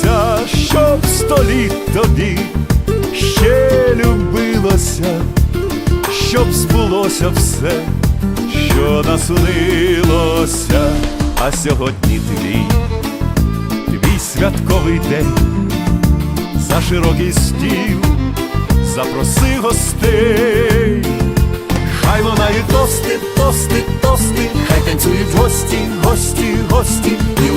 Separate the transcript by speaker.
Speaker 1: щоб століт тобі ще любилося, щоб збулося все, що наснилося, а сьогодні твій твій святковий день, за широкий стіл запроси гостей, хай лунають тости, тости, тости, хай танцюють гості, гості, гості, і